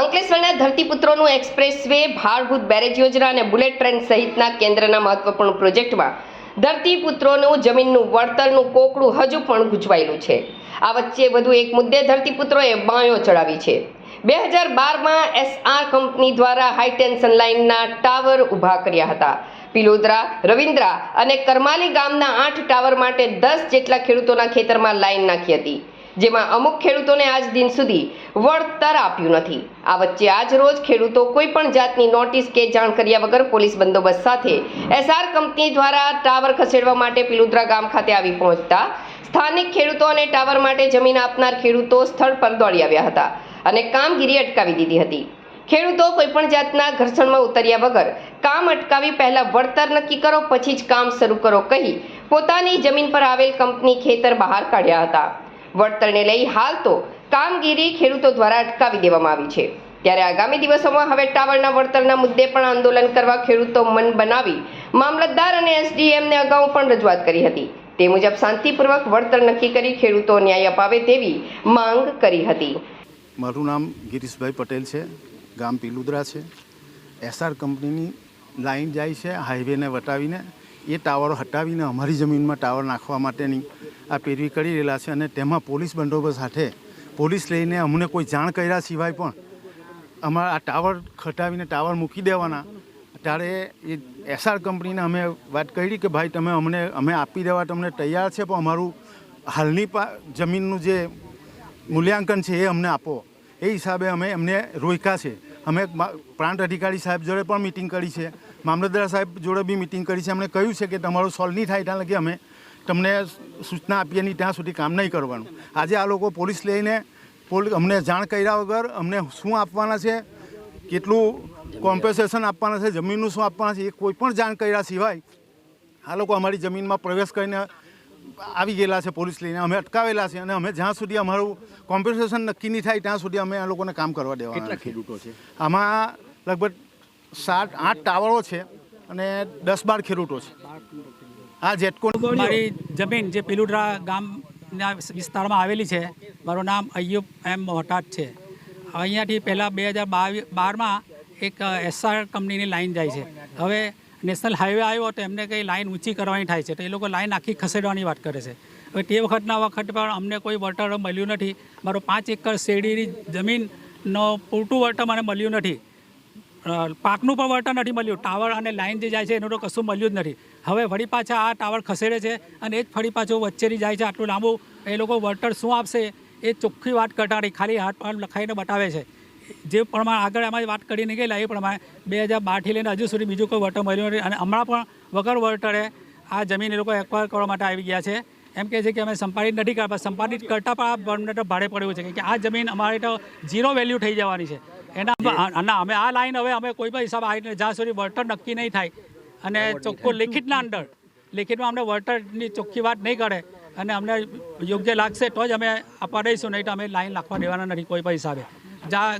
અંકલેશ્વરના ધરતીપુત્રોનું express way ભારભૂત બેરેજ યોજના અને બુલેટ ટ્રેન સહિતના કેન્દ્રના મહત્વપૂર્ણ પ્રોજેક્ટમાં ધરતીપુત્રોનું જમીનનું વળતરનું કોકડું હજુ પણ ગૂંચવાયેલું છે. આ વચ્ચે વધુ એક મુદ્દે ધરતીપુત્રોએ બાંયો ચડાવી છે. બે હજાર બારમાં એસઆર કંપની દ્વારા હાઈ ટેન્શન લાઇનના ટાવર ઊભા કર્યા હતા. પિલોદરા, રવિન્દ્રા અને કરમાલી ગામના આઠ ટાવર માટે દસ જેટલા ખેડૂતોના ખેતરમાં લાઇન નાખી હતી. જેમાં અમુક ખેડૂતોને આજ દિન સુધી વળતર આપ્યું નથી. આ વચ્ચે આજ રોજ ખેડૂતો કોઈ પણ જાતની નોટિસ કે જાણ કર્યા વગર પોલીસ બંદોબસ્ત સાથે એસઆર કંપની દ્વારા ટાવર ખસેડવા માટે પિલુદ્રા ગામ ખાતે આવી પહોંચતા સ્થાનિક ખેડૂતો અને ટાવર માટે જમીન આપનાર ખેડૂતો સ્થળ પર દોડી આવ્યા હતા અને કામગીરી અટકાવી દીધી હતી. ખેડૂતો કોઈપણ જાતના ઘર્ષણમાં ઉતર્યા વગર કામ અટકાવી પહેલા વળતર નક્કી કરો, પછી જ કામ શરૂ કરો કહી પોતાની જમીન પર આવેલ કંપની ખેતર બહાર કાઢ્યા હતા. વળતરને લઈ હાલ તો કામગીરી ખેડૂતો દ્વારા અટકાવી દેવામાં આવી છે. ત્યારે આગામી દિવસોમાં હવે ટાવરના વળતરના મુદ્દે પણ આંદોલન કરવા ખેડૂતો મન બનાવી મામલતદાર અને એસડીએમને અગાઉ પણ રજૂઆત કરી હતી. તે મુજબ શાંતિપૂર્વક વળતર નક્કી કરી ખેડૂતો ન્યાય અપાવે તેવી માંગ કરી હતી. મારું નામ ગિરીશભાઈ પટેલ છે. ગામ પીલુદરા છે. એસઆર કંપનીની લાઈન જાય છે, હાઈવેને વટાવીને એ ટાવરો હટાવીને અમારી જમીનમાં ટાવર નાખવા માટેની આ પેરવી કરી રહેલા છે અને તેમાં પોલીસ બંદોબસ્ત સાથે પોલીસ લઈને અમને કોઈ જાણ કર્યા સિવાય પણ અમારા આ ટાવર હટાવીને ટાવર મૂકી દેવાના. ત્યારે એ એસઆર કંપનીને અમે વાત કરી કે ભાઈ તમે અમને, અમે આપી દેવા તમને તૈયાર છે, પણ અમારું હાલની પા, જમીનનું જે મૂલ્યાંકન છે એ અમને આપો. એ હિસાબે અમે એમને રોક્યા છે. અમે પ્રાંત અધિકારી સાહેબ જોડે પણ મિટિંગ કરી છે. મામલતદાર સાહેબ જોડે બી મિટિંગ કરી છે. એમણે કહ્યું છે કે તમારું સોલ્વ નહીં થાય ત્યાં લગી અમે તમને સૂચના આપીએ નહીં ત્યાં સુધી કામ નહીં કરવાનું. આજે આ લોકો પોલીસ લઈને પોલીસ અમને જાણ કર્યા વગર અમને શું આપવાના છે કેટલું કોમ્પન્સેશન આપવાના છે જમીનનું શું આપવાના છે એ કોઈ પણ જાણ કર્યા સિવાય આ લોકો અમારી જમીનમાં પ્રવેશ કરીને આવી ગયેલા છે પોલીસ લઈને. અમે અટકાવેલા છે અને અમે જ્યાં સુધી અમારું કોમ્પન્સેશન નક્કી નહીં થાય ત્યાં સુધી અમે આ લોકોને કામ કરવા દેવાના આમાં લગભગ સાત, આઠ ટાવરો છે અને દસ બાર ખેડૂતો છે. આ જેટકોન મારી જમીન જે પિલુડરા ગામના વિસ્તારમાં આવેલી છે, મારું નામ અયુબ એમ મોહટાટ છે. અહીંયાથી પહેલાં બે હજાર બારમાં એક એસઆર કંપનીની લાઈન જાય છે. હવે નેશનલ હાઈવે આવ્યો તો એમને કંઈ લાઇન ઊંચી કરવાની થાય છે. તો એ લોકો લાઇન આખી ખસેડવાની વાત કરે છે. હવે તે વખતના વખત પણ અમને કોઈ વળતર મળ્યું નથી. મારું પાંચ એકર શેરડીની જમીનનો પૂરતું વળતર મને મળ્યું નથી. પાકનું પણ વળતર નથી મળ્યું. ટાવર અને લાઇન જે જાય છે એનું તો કશું મળ્યું જ નથી. હવે વળી પાછા આ ટાવર ખસેડે છે અને એ જ ફરી પાછું વચ્ચેની જાય છે. આટલું લાંબુ એ લોકો વળતર શું આપશે એ ચોખ્ખી વાત કરતા નથી ખાલી હાથ પણ લખાઈને બતાવે છે. જે પ્રમાણે આગળ એમાં વાત કરીને ગયેલા એ પ્રમાણે બે હજાર બારથી લઈને હજુ સુધી બીજું કોઈ વળતર મળ્યું નથી. અને હમણાં પણ વગર વળતરે આ જમીન એ લોકો એક્વાયર કરવા માટે આવી ગયા છે. એમ કહે છે કે અમે સંપાદિત નથી કરતા. સંપાદિત કરતાં પણ આ બર્મને તો ભાડે પડ્યું છે. કે આ જમીન અમારે તો ઝીરો વેલ્યુ થઈ જવાની છે. એના ના અમે આ લાઈન હવે અમે કોઈ પણ હિસાબ આવીને જ્યાં સુધી વળતર નક્કી નહીં થાય અને ચોખ્ખું લિખિતના અંદર લિખિતમાં અમને વળતરની ચોખ્ખી વાત નહીં કરે અને અમને યોગ્ય લાગશે તો જ અમે આપવા દઈશું નહીં તો અમે લાઈન લાખવા દેવાના નથી કોઈ પણ હિસાબે. જ્યાં